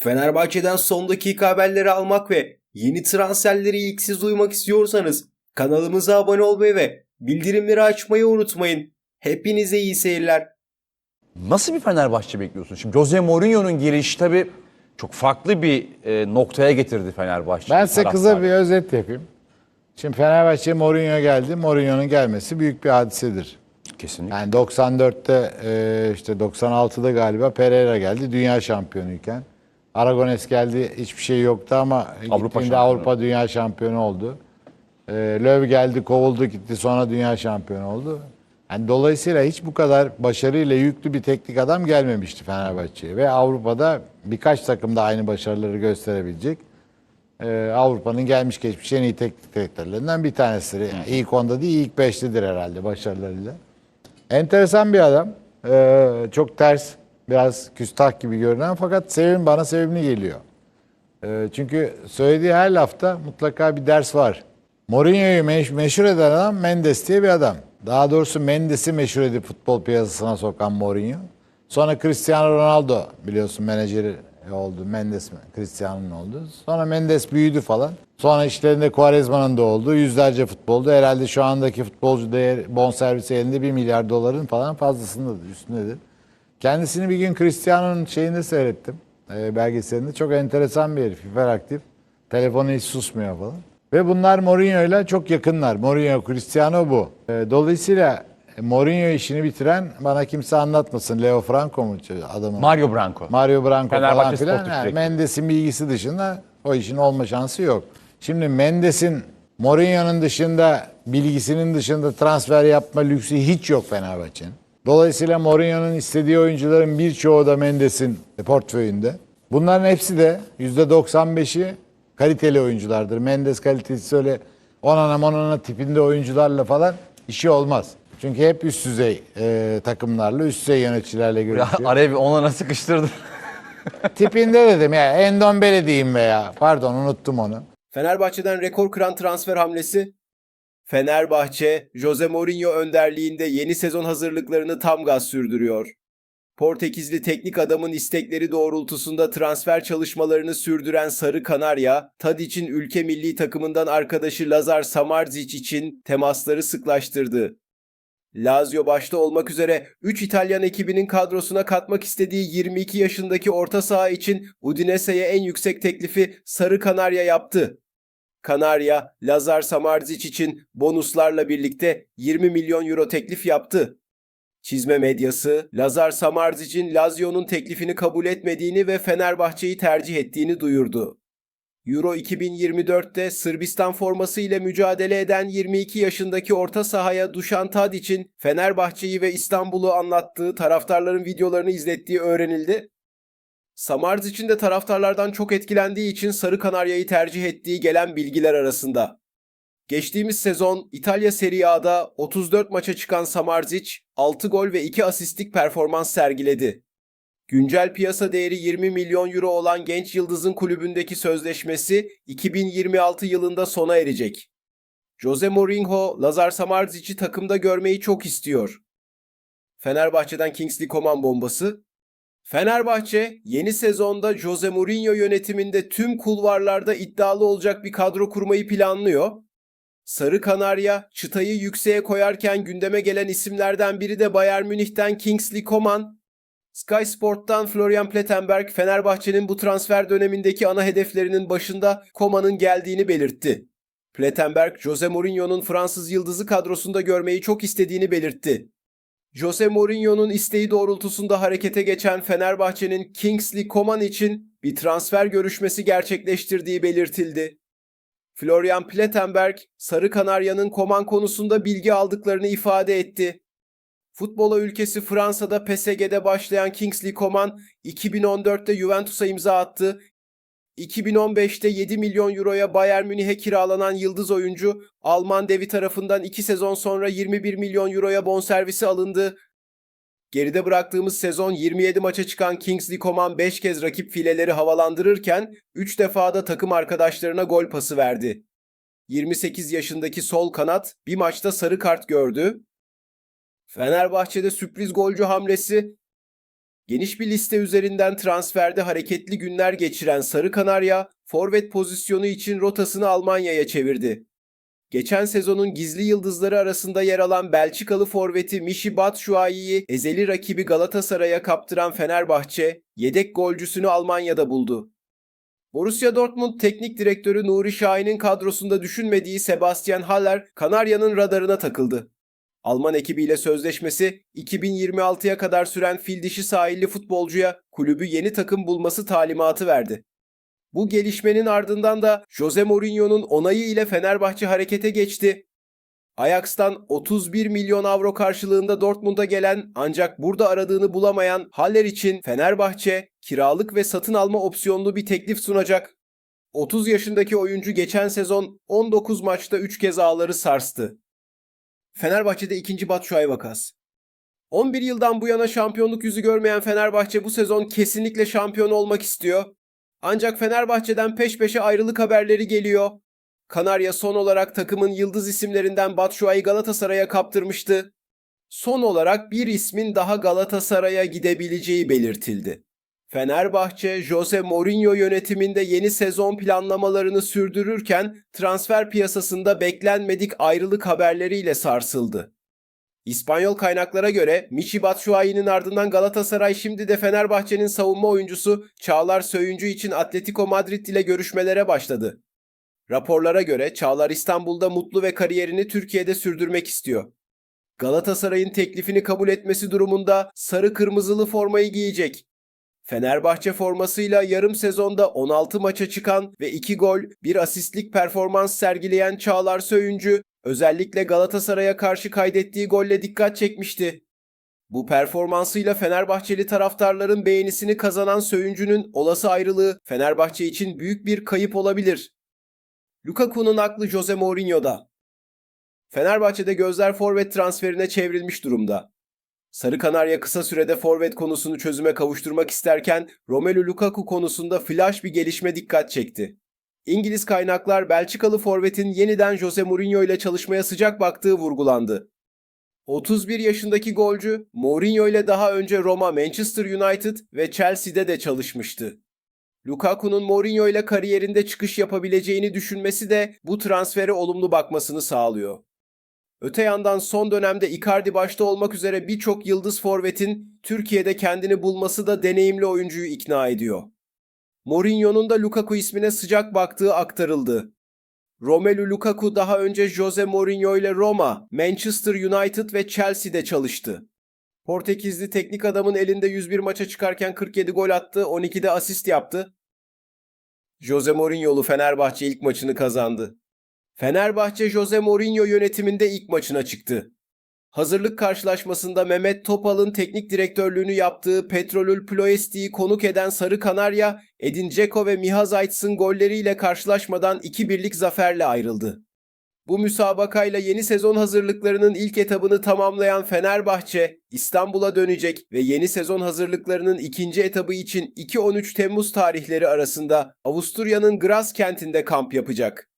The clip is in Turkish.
Fenerbahçe'den son dakika haberleri almak ve yeni transferleri ilk siz duymak istiyorsanız kanalımıza abone olmayı ve bildirimleri açmayı unutmayın. Hepinize iyi seyirler. Nasıl bir Fenerbahçe bekliyorsun? Şimdi Jose Mourinho'nun gelişi tabii çok farklı bir e, noktaya getirdi Fenerbahçe. Ben size kısa bir özet yapayım. Şimdi Fenerbahçe Mourinho geldi. Mourinho'nun gelmesi büyük bir hadisedir. Kesinlikle. Yani 94'te e, işte 96'da galiba Pereira geldi dünya şampiyonuyken. Aragones geldi hiçbir şey yoktu ama Avrupa gittiğinde şampiyonu. Avrupa dünya şampiyonu oldu. E, Löw geldi kovuldu gitti sonra dünya şampiyonu oldu. Yani dolayısıyla hiç bu kadar başarıyla yüklü bir teknik adam gelmemişti Fenerbahçe'ye. Ve Avrupa'da birkaç takım da aynı başarıları gösterebilecek. Ee, Avrupa'nın gelmiş geçmiş en iyi teknik direktörlerinden bir tanesidir. Yani ilk onda değil ilk beşlidir herhalde başarılarıyla. Enteresan bir adam. Ee, çok ters, biraz küstah gibi görünen fakat sevim bana sevimli geliyor. Ee, çünkü söylediği her lafta mutlaka bir ders var. Mourinho'yu meş- meşhur eden adam Mendes diye bir adam. Daha doğrusu Mendes'i meşhur edip futbol piyasasına sokan Mourinho. Sonra Cristiano Ronaldo biliyorsun menajeri oldu. Mendes? Cristiano'nun oldu. Sonra Mendes büyüdü falan. Sonra işlerinde Quaresma'nın da oldu. Yüzlerce futboldu. Herhalde şu andaki futbolcu değer bonservisi elinde 1 milyar doların falan fazlasındadır, üstündedir. Kendisini bir gün Cristiano'nun şeyinde seyrettim. E, belgeselinde. Çok enteresan bir herif. Hiperaktif. Telefonu hiç susmuyor falan. Ve bunlar Mourinho'yla çok yakınlar. Mourinho, Cristiano bu. E, dolayısıyla Mourinho işini bitiren bana kimse anlatmasın. Leo Franco mu adamın? Mario Branco. Mario Branco Fenerbahçe falan filan. Yani. Mendes'in bilgisi dışında o işin olma şansı yok. Şimdi Mendes'in Mourinho'nun dışında bilgisinin dışında transfer yapma lüksü hiç yok Fenerbahçe'nin. Dolayısıyla Mourinho'nun istediği oyuncuların birçoğu da Mendes'in portföyünde. Bunların hepsi de %95'i kaliteli oyunculardır. Mendes kalitesi öyle onana monana tipinde oyuncularla falan işi olmaz. Çünkü hep üst düzey e, takımlarla, üst düzey yöneticilerle görüşüyor. Araya bir onana sıkıştırdın. Tipinde dedim ya Endombele diyeyim veya pardon unuttum onu. Fenerbahçe'den rekor kıran transfer hamlesi. Fenerbahçe, Jose Mourinho önderliğinde yeni sezon hazırlıklarını tam gaz sürdürüyor. Portekizli teknik adamın istekleri doğrultusunda transfer çalışmalarını sürdüren Sarı Kanarya, Tadic'in ülke milli takımından arkadaşı Lazar Samardzic için temasları sıklaştırdı. Lazio başta olmak üzere 3 İtalyan ekibinin kadrosuna katmak istediği 22 yaşındaki orta saha için Udinese'ye en yüksek teklifi Sarı Kanarya yaptı. Kanarya, Lazar Samardzic için bonuslarla birlikte 20 milyon euro teklif yaptı. Çizme medyası, Lazar Samardic'in Lazio'nun teklifini kabul etmediğini ve Fenerbahçe'yi tercih ettiğini duyurdu. Euro 2024'te Sırbistan forması ile mücadele eden 22 yaşındaki orta sahaya Dušan Tadic'in Fenerbahçe'yi ve İstanbul'u anlattığı taraftarların videolarını izlettiği öğrenildi. Samardic'in de taraftarlardan çok etkilendiği için Sarı Kanarya'yı tercih ettiği gelen bilgiler arasında. Geçtiğimiz sezon İtalya Serie A'da 34 maça çıkan Samardzic 6 gol ve 2 asistlik performans sergiledi. Güncel piyasa değeri 20 milyon euro olan genç yıldızın kulübündeki sözleşmesi 2026 yılında sona erecek. Jose Mourinho, Lazar Samardic'i takımda görmeyi çok istiyor. Fenerbahçe'den Kingsley Coman bombası. Fenerbahçe yeni sezonda Jose Mourinho yönetiminde tüm kulvarlarda iddialı olacak bir kadro kurmayı planlıyor. Sarı Kanarya çıtayı yükseğe koyarken gündeme gelen isimlerden biri de Bayern Münih'ten Kingsley Coman. Sky Sport'tan Florian Plettenberg Fenerbahçe'nin bu transfer dönemindeki ana hedeflerinin başında Coman'ın geldiğini belirtti. Plettenberg, Jose Mourinho'nun Fransız yıldızı kadrosunda görmeyi çok istediğini belirtti. Jose Mourinho'nun isteği doğrultusunda harekete geçen Fenerbahçe'nin Kingsley Coman için bir transfer görüşmesi gerçekleştirdiği belirtildi. Florian Plettenberg, Sarı Kanarya'nın Koman konusunda bilgi aldıklarını ifade etti. Futbola ülkesi Fransa'da PSG'de başlayan Kingsley Coman 2014'te Juventus'a imza attı. 2015'te 7 milyon euroya Bayern Münih'e kiralanan yıldız oyuncu Alman devi tarafından 2 sezon sonra 21 milyon euroya bonservisi alındı. Geride bıraktığımız sezon 27 maça çıkan Kingsley Coman 5 kez rakip fileleri havalandırırken 3 defa da takım arkadaşlarına gol pası verdi. 28 yaşındaki sol kanat bir maçta sarı kart gördü. Fenerbahçe'de sürpriz golcü hamlesi Geniş bir liste üzerinden transferde hareketli günler geçiren Sarı Kanarya, forvet pozisyonu için rotasını Almanya'ya çevirdi. Geçen sezonun gizli yıldızları arasında yer alan Belçikalı forveti Michy Batshuayi'yi ezeli rakibi Galatasaray'a kaptıran Fenerbahçe, yedek golcüsünü Almanya'da buldu. Borussia Dortmund teknik direktörü Nuri Şahin'in kadrosunda düşünmediği Sebastian Haller, Kanarya'nın radarına takıldı. Alman ekibiyle sözleşmesi 2026'ya kadar süren fil dişi sahilli futbolcuya kulübü yeni takım bulması talimatı verdi. Bu gelişmenin ardından da Jose Mourinho'nun onayı ile Fenerbahçe harekete geçti. Ajax'tan 31 milyon avro karşılığında Dortmund'a gelen ancak burada aradığını bulamayan Haller için Fenerbahçe kiralık ve satın alma opsiyonlu bir teklif sunacak. 30 yaşındaki oyuncu geçen sezon 19 maçta 3 kez ağları sarstı. Fenerbahçe'de ikinci Batshuayi vakası. 11 yıldan bu yana şampiyonluk yüzü görmeyen Fenerbahçe bu sezon kesinlikle şampiyon olmak istiyor. Ancak Fenerbahçe'den peş peşe ayrılık haberleri geliyor. Kanarya son olarak takımın yıldız isimlerinden Batshuayi Galatasaray'a kaptırmıştı. Son olarak bir ismin daha Galatasaray'a gidebileceği belirtildi. Fenerbahçe, Jose Mourinho yönetiminde yeni sezon planlamalarını sürdürürken transfer piyasasında beklenmedik ayrılık haberleriyle sarsıldı. İspanyol kaynaklara göre Michy Batshuayi'nin ardından Galatasaray şimdi de Fenerbahçe'nin savunma oyuncusu Çağlar Söyüncü için Atletico Madrid ile görüşmelere başladı. Raporlara göre Çağlar İstanbul'da mutlu ve kariyerini Türkiye'de sürdürmek istiyor. Galatasaray'ın teklifini kabul etmesi durumunda sarı kırmızılı formayı giyecek. Fenerbahçe formasıyla yarım sezonda 16 maça çıkan ve 2 gol, 1 asistlik performans sergileyen Çağlar Söyüncü, özellikle Galatasaray'a karşı kaydettiği golle dikkat çekmişti. Bu performansıyla Fenerbahçeli taraftarların beğenisini kazanan Söyüncü'nün olası ayrılığı Fenerbahçe için büyük bir kayıp olabilir. Lukaku'nun aklı Jose Mourinho'da. Fenerbahçe'de gözler forvet transferine çevrilmiş durumda. Sarı Kanarya kısa sürede forvet konusunu çözüme kavuşturmak isterken Romelu Lukaku konusunda flash bir gelişme dikkat çekti. İngiliz kaynaklar Belçikalı forvetin yeniden Jose Mourinho ile çalışmaya sıcak baktığı vurgulandı. 31 yaşındaki golcü Mourinho ile daha önce Roma, Manchester United ve Chelsea'de de çalışmıştı. Lukaku'nun Mourinho ile kariyerinde çıkış yapabileceğini düşünmesi de bu transfere olumlu bakmasını sağlıyor. Öte yandan son dönemde Icardi başta olmak üzere birçok yıldız forvetin Türkiye'de kendini bulması da deneyimli oyuncuyu ikna ediyor. Mourinho'nun da Lukaku ismine sıcak baktığı aktarıldı. Romelu Lukaku daha önce Jose Mourinho ile Roma, Manchester United ve Chelsea'de çalıştı. Portekizli teknik adamın elinde 101 maça çıkarken 47 gol attı, 12'de asist yaptı. Jose Mourinho'lu Fenerbahçe ilk maçını kazandı. Fenerbahçe Jose Mourinho yönetiminde ilk maçına çıktı. Hazırlık karşılaşmasında Mehmet Topal'ın teknik direktörlüğünü yaptığı Petrolül Ploesti'yi konuk eden Sarı Kanarya, Edin Dzeko ve Miha Zayt'sın golleriyle karşılaşmadan 2-1'lik zaferle ayrıldı. Bu müsabakayla yeni sezon hazırlıklarının ilk etabını tamamlayan Fenerbahçe, İstanbul'a dönecek ve yeni sezon hazırlıklarının ikinci etabı için 2-13 Temmuz tarihleri arasında Avusturya'nın Graz kentinde kamp yapacak.